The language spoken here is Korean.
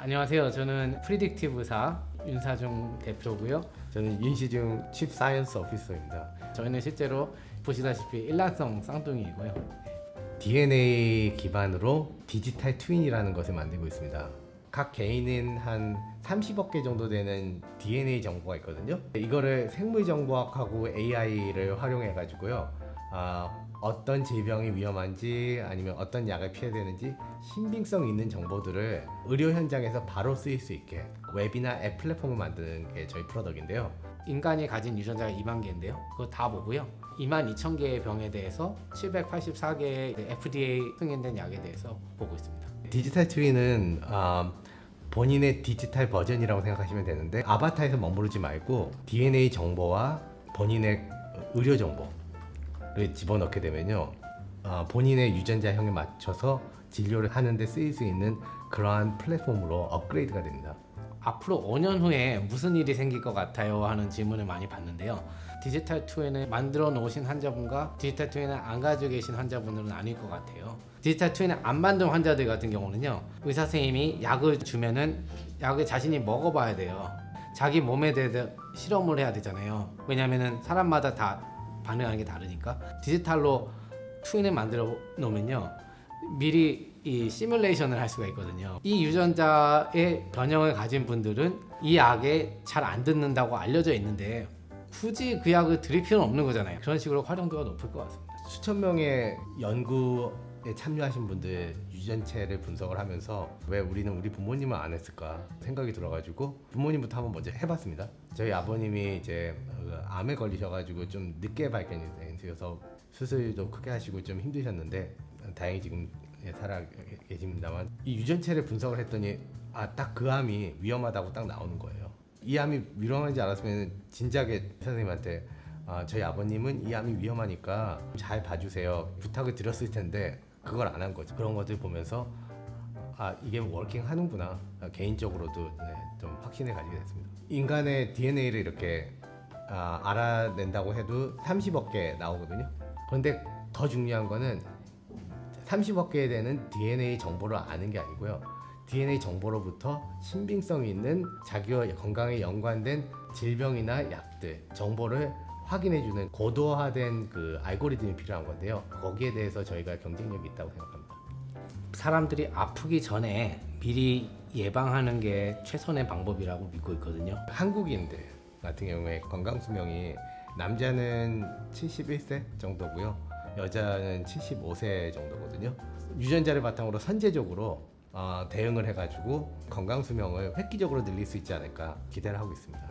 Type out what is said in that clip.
안녕하세요. 저는 프리딕티브사 윤사중 대표고요. 저는 윤시중 칩 사이언스 오피서입니다. 저희는 실제로 보시다시피 일란성 쌍둥이이고요. DNA 기반으로 디지털 트윈이라는 것을 만들고 있습니다. 각 개인은 한 30억 개 정도 되는 DNA 정보가 있거든요. 이거를 생물 정보학하고 AI를 활용해 가지고요. 아, 어떤 질병이 위험한지 아니면 어떤 약을 피해야 되는지 신빙성 있는 정보들을 의료 현장에서 바로 쓰일 수 있게 웹이나 앱 플랫폼을 만드는 게 저희 프로덕인데요. 인간이 가진 유전자가 2만 개인데요. 그거 다 보고요. 2만 2천 개의 병에 대해서 784개의 FDA 승인된 약에 대해서 보고 있습니다. 디지털 트윈은 아, 본인의 디지털 버전이라고 생각하시면 되는데 아바타에서 머무르지 말고 DNA 정보와 본인의 의료 정보를 집어넣게 되면요 아, 본인의 유전자형에 맞춰서 진료를 하는데 쓰일 수 있는 그러한 플랫폼으로 업그레이드가 됩니다. 앞으로 5년 후에 무슨 일이 생길 것 같아요 하는 질문을 많이 받는데요. 디지털 트윈을 만들어 놓으신 환자분과 디지털 트윈을 안 가지고 계신 환자분들은 아닐 것 같아요. 디지털 트윈을 안 만든 환자들 같은 경우는요. 의사 선생님이 약을 주면은 약을 자신이 먹어봐야 돼요. 자기 몸에 대해서 실험을 해야 되잖아요. 왜냐면은 사람마다 다 반응하는 게 다르니까 디지털로 트윈을 만들어 놓으면요. 미리 이 시뮬레이션을 할 수가 있거든요. 이 유전자의 변형을 가진 분들은 이 약에 잘 안 듣는다고 알려져 있는데 굳이 그 약을 드릴 필요는 없는 거잖아요. 그런 식으로 활용도가 높을 것 같습니다. 수천 명의 연구에 참여하신 분들 유전체를 분석을 하면서 왜 우리는 우리 부모님은 안 했을까 생각이 들어가지고 부모님부터 한번 먼저 해봤습니다. 저희 아버님이 이제 그 암에 걸리셔가지고 좀 늦게 발견이 되셔서 수술도 크게 하시고 좀 힘드셨는데 다행히 지금 예, 살아 계십니다만 이 유전체를 분석을 했더니 아 딱 그 암이 위험하다고 딱 나오는 거예요. 이 암이 위험하지 않았으면 진작에 선생님한테 아, 저희 아버님은 이 암이 위험하니까 잘 봐주세요 부탁을 드렸을 텐데 그걸 안 한 거죠. 그런 것들 보면서 아 이게 워킹 하는구나 아, 개인적으로도 네, 좀 확신을 가지게 됐습니다. 인간의 DNA를 이렇게 아, 알아낸다고 해도 30억 개 나오거든요. 그런데 더 중요한 거는 30억 개에 되는 DNA 정보를 아는 게 아니고요. DNA 정보로부터 신빙성 있는 자기와 건강에 연관된 질병이나 약들 정보를 확인해주는 고도화된 그 알고리즘이 필요한 건데요. 거기에 대해서 저희가 경쟁력이 있다고 생각합니다. 사람들이 아프기 전에 미리 예방하는 게 최선의 방법이라고 믿고 있거든요. 한국인들 같은 경우에 건강 수명이 남자는 71세 정도고요. 여자는 75세 정도거든요. 유전자를 바탕으로 선제적으로 어, 대응을 해가지고 건강 수명을 획기적으로 늘릴 수 있지 않을까 기대를 하고 있습니다.